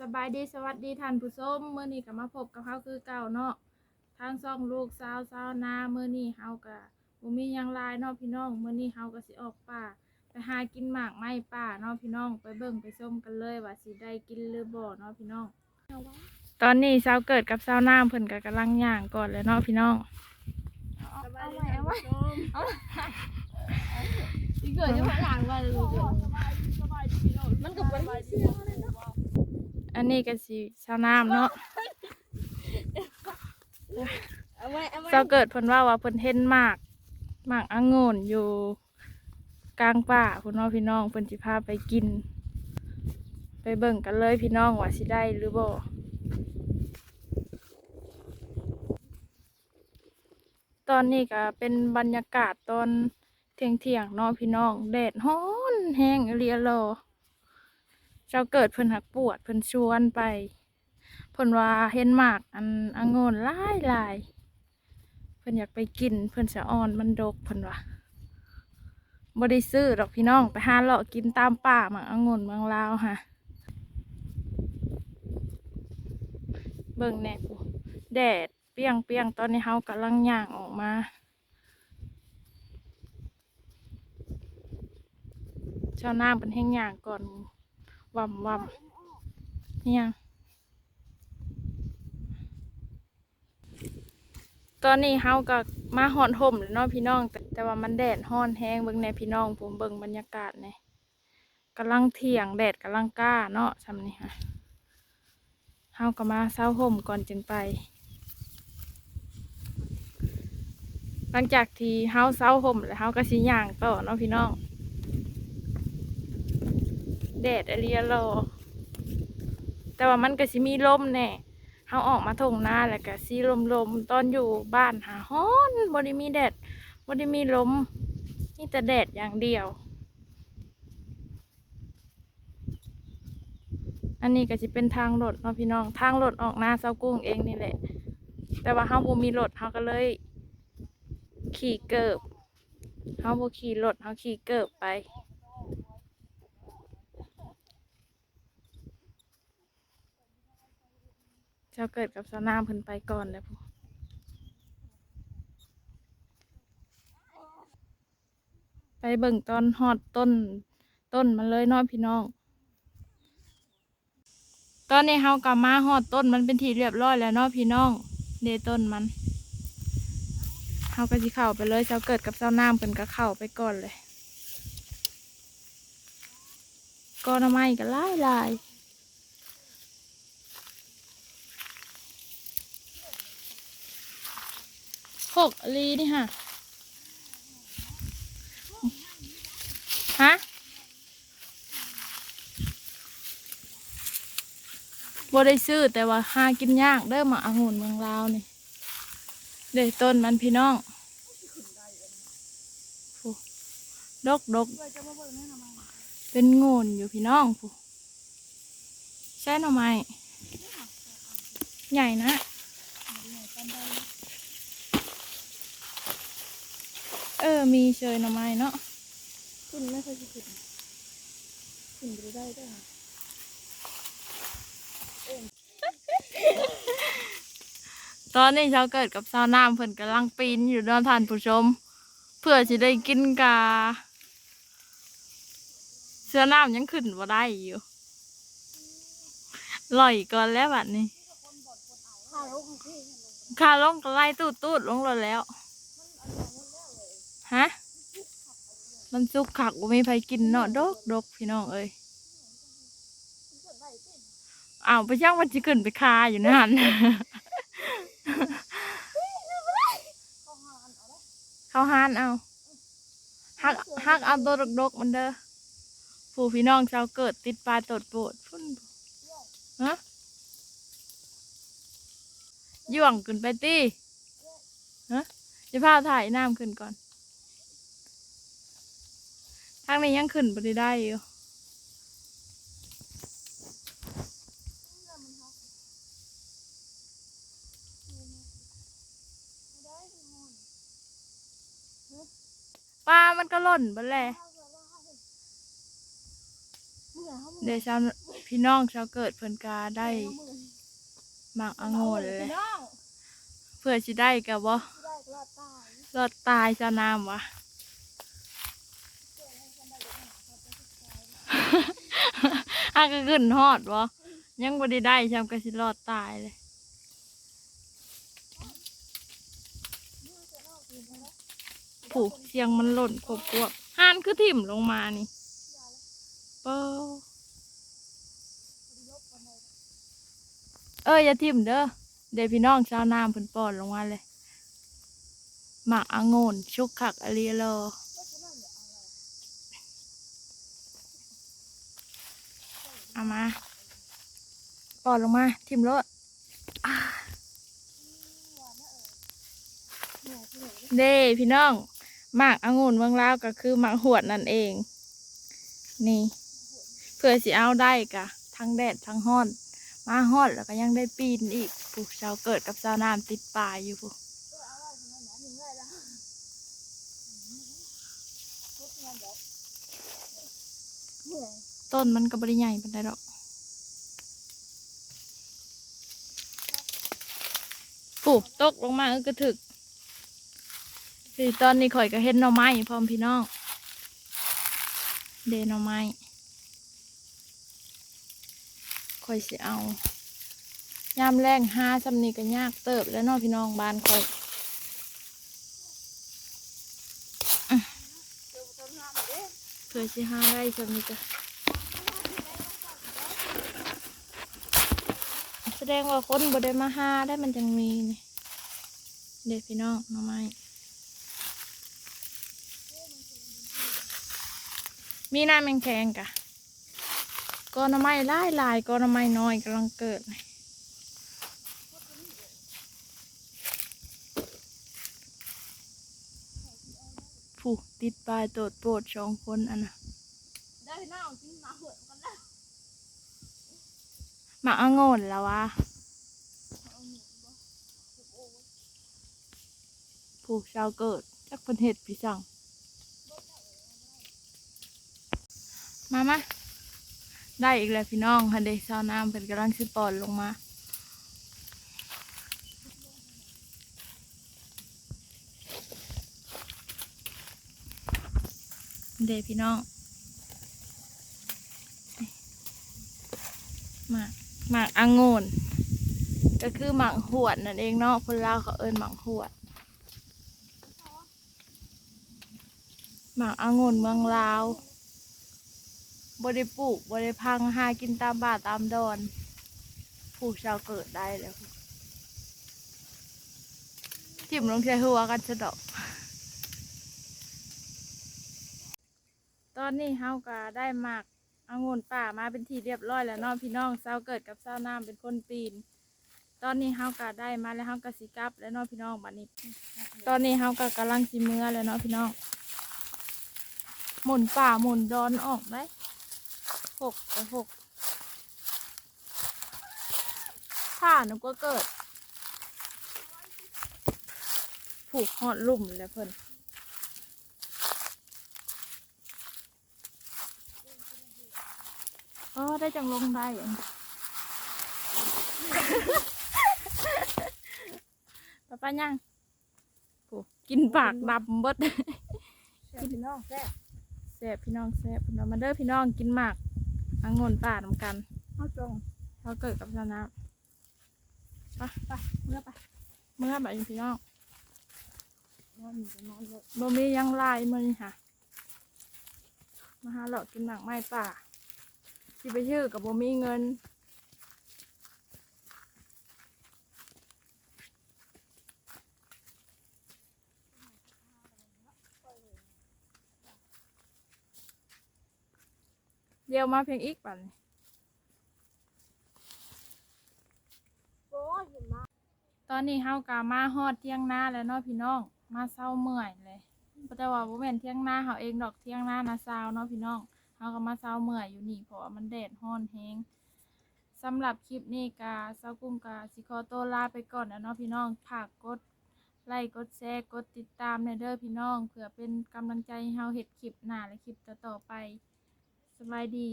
สบายดีสวัสดีท่านผู้ชมเมื่อนี้ก็มาพบกับเขาคือเก่าเนาะทางซ่องลูกสาวสาวนาเมื่อนี้เฮาก็บ่มีหยังหลายเนาะพี่น้องเมื่อนี้เฮาก็สิออกป่าไปหากินหมากไม้ป่าเนาะพี่น้องไปเบิ่งไปชมกันเลยว่าสิได้กินหรือบ่เนาะพี่น้อง ตอนนี้สาวเกิดกับสาวน้ำเพิ่นก็กำลังย่างก่อนเลยเนาะพี่น้องเอาไว้เอาไว้เอาไว้อีกเกิดจะมาหลังมาเลยมันก็เป็นเสียงเลยเนาะ อันนี้ก็สิสาวน้ำเนาะเอาไว้เอาไว้เจ้าเกิดเพิ่นว่าว่าเพิ่นเห็นหมากหมากองุ่นอยู่กลางป่าคุณน้องพี่น้องเพิ่นสิพาไปกิน ไปเบิ่งกันเลยพี่น้องว่าสิได้หรือบ่ตอนนี้ก็เป็นบรรยากาศตอนเที่ยงเที่ยงๆเนาะพี่น้องแดดฮ้อนแห้งอีเรียโล เจ้าเกิดเพิ่นหักปวดเพิ่นชวนไปเพิ่นว่าเห็นหมากอันองุ่นหลายหลายเพิ่นอยากไปกินเพิ่นสะอ่อนมันดกเพิ่นว่าบ่ได้ซื้อดอกพี่น้องไปหาเลาะกินตามป่าหมากองุ่นเมืองลาวค่ะเบิ่งแน่ปูแดดเปียงเปียงตอนนี้เฮากำลังย่างออกมาชาวนาเป็นแห้งย่างก่อน วำวำเนี่ยตอนนี้เฮาก็มาหอนห่มแล้วเนาะพี่น้อง แต่แต่ว่ามันแดดฮ้อนแห้งเบิ่งในพี่น้อง ผมเบิ่งบรรยากาศเนี่ยกำลังเที่ยงแดดกำลังกล้าเนาะซำนี้ค่ะเฮาก็มาเช้าห่มก่อนจึงไป หลังจากที่เฮาเช้าห่มแล้วเฮาก็สิย่างต่อเนาะพี่น้อง แดดอเรียรอ แต่ว่ามันก็สิมีลมแน่เขาออกมาทงหน้าแล้วก็สีลมลมๆตอนอยู่บ้านหาฮ้อนบริมีแดดบริมีลมมีแต่แดดอย่างเดียว อันนี้ก็จะเป็นทางรถเนาะพี่น้อง ทางรถออกหน้าเซากุ้งเองนี่แหละ แต่ว่าเขาบ่มีรถเขาก็เลย ขี่เกิบเขาบ่ขี่รถเขาขี่เกิบไป เจ้าเกิดกับสนามเพิ่นไปก่อนแล้วพูไปเบิ่งตอนหอดต้นต้นมันเลยน้อยพี่น้อง ตอนนี้เฮากลับมาหอดต้นมันเป็นที่เรียบร้อยแล้วนาะพี่น้องเดต้นมันเฮาก็สิเข้าไปเลยเจ้าเกิดกับเจ้าน้ำเพิ่นก็เข้าไปก่อนเลยกอหนำไม้ก็หลายหล หกลีนี่ฮะฮะบ่ได้ซื้อแต่ว่าหากินยากเด้อมาองุ่นเมืองลาวนี่เด็ต้นมันพี่น้องผู้ดกดกเป็นโงนอยู่พี่น้องผู้ใช่หน่อไม้ใหญ่นะ เออ มีเชยหน่อไม้เนาะขึ้นไม่ค่อยจะขึ้นขึ้นไปได้ด้วยตอนนี้เช้าเกิดกับสาวน้ำเพิ่นกำลังปีนอยู่เนอนท่านผู้ชม เพื่อจะได้กินกาเสื้อน้ำยังขึ้นบ่ได้อยู่ลอยก่อนแล้วบัดนี้ข้าวของพี่ขาลงก็ไล่ตูดตูดลงรถแล้ว ฮะ มันสุกขักบ่มีใครกินเนาะดกดกพี่น้องเอ้ยอ้าวไปช่างมันจะขึ้นไปคาอยู่นั่นเขาหานเอาฮักฮักเอาตัวดกๆมันเด้อผู้พี่น้องชาวเกิดติดปลาตดโปดพุ่นฮะย่วงขึ้นไปตีฮะจะพาถ่ายน้ำขึ้นก่อน ทางนี้ยังขึ้นไปได้อยู่ปลามันก็หล่นไปแหละเมื่อเขาเดี๋ยวชาวพพี่น้องชาวเกิดเพิ่นกาได้หมากองุ่นเลยพี่น้องเพื่อสิได้กับบ่ได้รอดตายรอดตายซะน้ำวะ อากก็ขึ้นฮอดบ่ยังบ่ได้ได้จำก็สิรอดตายเลยผูกเสียงมันหล่นครบกวบห่านคือถิ่มลงมานี่เปเอ้ยอย่าถิ่มเด้อเดี๋ยวพี่น้องชาวนาเพิ่นปอนลงมาเลยหมากอางนชุกขักอเลีโล เอามาปอดลงมา ทิมรถอ่าเด้พี่น้องหมากองุ่นเมืองลาวก็คือหมากหวดนั่นเอง นี่ เพื่อสิเอาได้กะ ทั้งแดดทั้งห้อน มาห้อนแล้วก็ยังได้ปีนอีกผู้ชาวเกิดกับชาวน้ำติดป่าอยู่ผู้ ต้นมันก็บริใหญ่ปานใดดอกปูตกลงมาเออกระถึกคือตอนนี้ข่อยก็เห็นหน่อไม้พร้อมพี่น้อง เดหน่อไม้ข่อยสิเอายามแรงหาสำนีก็ยากเติบแล้วเน้องพี่น้องบ้านข่อยอื้อเพื่อสิหาได้สำนีก็ แสดงว่าคนบ่ได้มาหาได้มันจังมีนี่เด็กพี่น้องน่อไม้มีน้าแมงแคงกะกอนไม้ลายลายกอนไม้น้อยกำลังเกิดเลยผู้ติดปลายโตดโปรดสองคนอันน่ะได้พี่น้องกินมาหัวกันแล้ว หมาอางนแล้ววะผู้ชาวเกิดจักเพิ่นเห็ดพี่สั่งมามาได้อีกแล้วพี่น้องฮันเดชาวน้ำเป็นกำลังสิปอนลงมา เดพี่น้อง มา หมากอังุ่นก็คือหมากหวดนั่นเองเนาะคนลาวเขาเอิ้นหมากหวดหมากอังุ่นเมืองลาวบริปลูกบริพังหากินตามบ้าตามดอนผู้ชาวเกิดได้แล้วทิมลงใช้หัวกันสะดอก ตอนนี้เฮาก็ได้หมาก องุ่นป่ามาเป็นทีเรียบร้อยแล้วเน้องพี่น้องเศร้าเกิดกับเศร้าน้ำเป็นคนปีน ตอนนี้เฮาก็ได้มาแล้วเฮาก็สิกลับ แล้วเน้องพี่น้องบัดนี้ ตอนนี้เฮาก็กำลังสิเมื่อแล้วเนาะพี่น้อง หมุนป่าหมุนดอนออกได้หกกับหกผ้าหนูก็เกิด ผูกหอดลุ่มแล้วเพิ่นโอ้ ได้จังลงได้อย่างป้าป้ายังผูกินปากดำเบิดพี่น้องแซ่บแซ่บพี่น้องแซ่บพี่น้องมาเด้อพี่น้องกินหมากอังุ่นป่านำกันเอาจงเขาเกิดกับชาวนาไปไปเมื่อไปเมื่อแบบพี่น้องนอนอยู่จะนอนเลยบ่มีหยังหลายมือนี่ค่ะ มาหาเลาะกินหมากไม้ป่า สิไปชื่อกับบ่มีเงิน เดี๋ยวมาเพียงอีกปันโอ้ยตอนนี้เฮากามาฮอดเที่ยงหน้าแล้วเนาะพี่น้อง มาเศร้าเมื่อยเลยแต่ว่าบ่แม่นเที่ยงหน้าเฮาเองดอกเที่ยงหน้านะเศร้าเนาะพี่น้อง เฮาก็มาเศร้าเมื่อยอยู่นี่เพราะว่ามันแดดฮ้อนแฮงสำหรับคลิปนี้กาเศร้ากุ้งกาสิขอตัวลาไปก่อนนะเนาะพี่น้องฝากกดไลค์กดแชร์กดติดตามในเด้อพี่น้องเพื่อเป็นกำลังใจให้เฮาเฮ็ดคลิปหน้าและคลิปต่อๆไปสบายดี